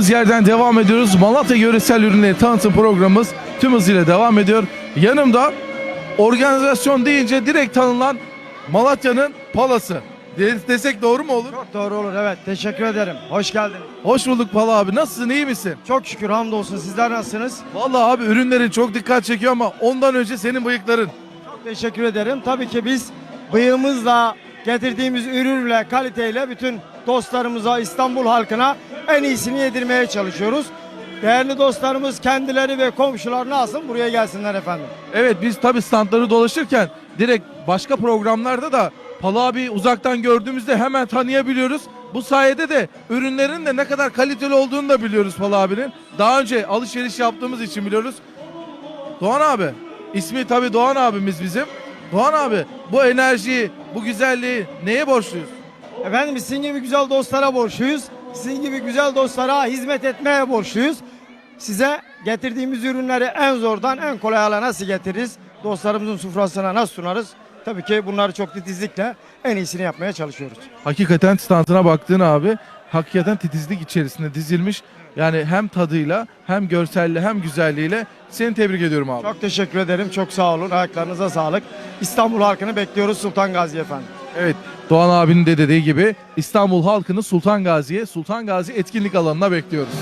Yerden devam ediyoruz. Malatya Yöresel Ürünleri Tanıtım Programımız tüm hızıyla devam ediyor. Yanımda organizasyon deyince direkt tanınan Malatya'nın palası. De- desek doğru mu olur? Çok doğru olur evet. Teşekkür ederim. Hoş geldiniz. Hoş bulduk Pala abi. Nasılsın? iyi misin? Çok şükür hamdolsun. Sizler nasılsınız? Vallahi abi ürünlerin çok dikkat çekiyor ama ondan önce senin bıyıkların. Çok teşekkür ederim. Tabii ki biz bıyığımızla getirdiğimiz ürünle, kaliteyle bütün dostlarımıza, İstanbul halkına en iyisini yedirmeye çalışıyoruz. Değerli dostlarımız kendileri ve komşular nasıl buraya gelsinler efendim. Evet biz tabi standları dolaşırken direkt başka programlarda da Pala abi uzaktan gördüğümüzde hemen tanıyabiliyoruz. Bu sayede de ürünlerin de ne kadar kaliteli olduğunu da biliyoruz Pala abinin. Daha önce alışveriş yaptığımız için biliyoruz. Doğan abi. ismi tabi Doğan abimiz bizim. Doğan abi bu enerjiyi, bu güzelliği neye borçluyuz? Efendim sizin gibi güzel dostlara borçluyuz. Sizin gibi güzel dostlara hizmet etmeye borçluyuz. Size getirdiğimiz ürünleri en zordan en kolay hale nasıl getiririz? Dostlarımızın sufrasına nasıl sunarız? Tabii ki bunları çok titizlikle en iyisini yapmaya çalışıyoruz. Hakikaten standına baktığın abi hakikaten titizlik içerisinde dizilmiş. Yani hem tadıyla hem görselle hem güzelliğiyle seni tebrik ediyorum abi. Çok teşekkür ederim. Çok sağ olun. Ayaklarınıza sağlık. İstanbul halkını bekliyoruz Sultan Gazi efendim. Evet Doğan abinin de dediği gibi İstanbul halkını Sultan Gazi'ye, Sultan Gazi etkinlik alanına bekliyoruz.